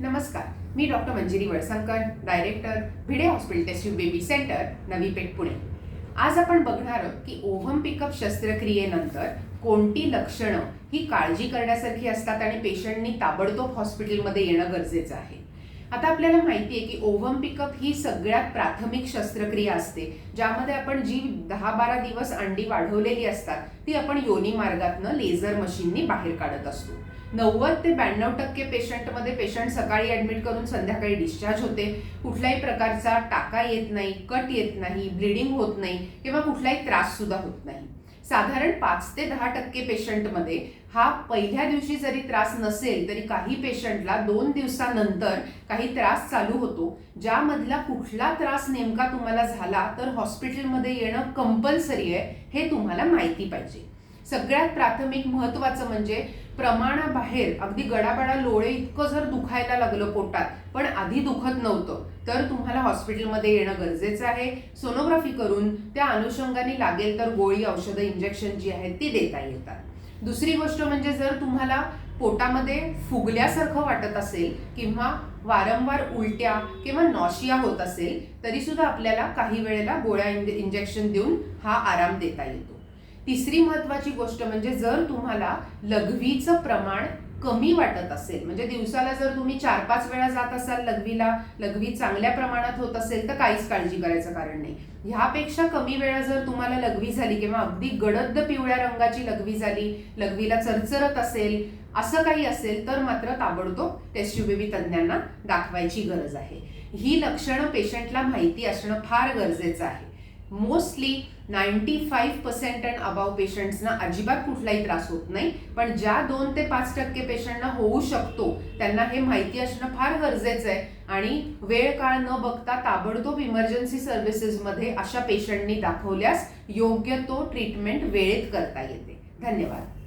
नमस्कार. मी doctor Manjiri Walsankar director Bhide hospital test tube baby centre Navi Peth Pune. आज आपण बघणार आहोत की ओव्हम पिकअप शस्त्रक्रियेनंतर कोणती लक्षणं ही काळजी करण्यासारखी असतात आणि पेशंटनी ताबडतोब हॉस्पिटलमध्ये येणं गरजेचं आहे. आता आपल्याला माहिती आहे की ओव्हम पिकअप ही सगळ्यात प्राथमिक शस्त्रक्रिया असते. ज्यामध्ये आपण जी दहा बारा दिवस अंडी वाढवलेली असतात ती आपण योनी मार्गातनं लेझर मशीननी बाहेर काढत असतो. नव्वद ते ब्याण्णव टक्के पेशंटमध्ये पेशंट सकाळी ऍडमिट करून संध्याकाळी डिस्चार्ज होते. कुठल्याही प्रकारचा टाका येत नाही कट येत नाही ब्लिडिंग होत नाही किंवा कुठलाही त्रास सुद्धा होत नाही. साधारण पाच ते दहा टक्के पेशंटमध्ये हा पहिल्या दिवशी जरी त्रास नसेल तरी काही पेशंटला दोन दिवसानंतर काही त्रास चालू होतो ज्यामधला कुठला त्रास नेमका तुम्हाला झाला तर हॉस्पिटलमध्ये येणं कंपल्सरी आहे हे तुम्हाला माहिती पाहिजे. सगळ्यात प्राथमिक महत्वाचं म्हणजे प्रमाणाबाहेर अगदी गडाबडा लोळे इतकं जर दुखायला लागलं पोटात पण आधी दुखत नव्हतं तर तुम्हाला हॉस्पिटलमध्ये येणं गरजेचं आहे. सोनोग्राफी करून त्या अनुषंगाने लागेल तर गोळी औषधं इंजेक्शन जी आहेत ती देता येतात. दुसरी गोष्ट म्हणजे जर तुम्हाला पोटामध्ये फुगल्यासारखं वाटत असेल किंवा वारंवार उलट्या किंवा नॉशिया होत असेल तरीसुद्धा आपल्याला काही वेळेला गोळ्या इंजेक्शन देऊन हा आराम देता येतो. तिसरी महत्वाची गोष्ट म्हणजे जर तुम्हाला लघवीचं प्रमाण कमी वाटत असेल म्हणजे दिवसाला जर तुम्ही चार पाच वेळा जात असाल लघवीला लघवी चांगल्या प्रमाणात होत असेल तर काहीच काळजी करायचं कारण नाही. ह्यापेक्षा कमी वेळा जर तुम्हाला लघवी झाली किंवा अगदी गडद पिवळ्या रंगाची लघवी झाली लघवीला चरचरत असेल असं काही असेल तर मात्र ताबडतोब टेस्ट बेबी तज्ज्ञांना दाखवायची गरज आहे. ही लक्षणं पेशंटला माहिती असणं फार गरजेचं आहे. Mostly ninety five percent and above पेशंट्सना अजिबात कुठलाही त्रास होत नाही. पण ज्या दोन ते पाच टक्के पेशंटना होऊ शकतो त्यांना हे माहिती असणं फार गरजेचं आहे. आणि वेळ काळ न बघता ताबडतोब इमर्जन्सी सर्व्हिसेसमध्ये अशा पेशंटनी दाखवल्यास योग्य तो ट्रीटमेंट वेळेत करता येते. धन्यवाद.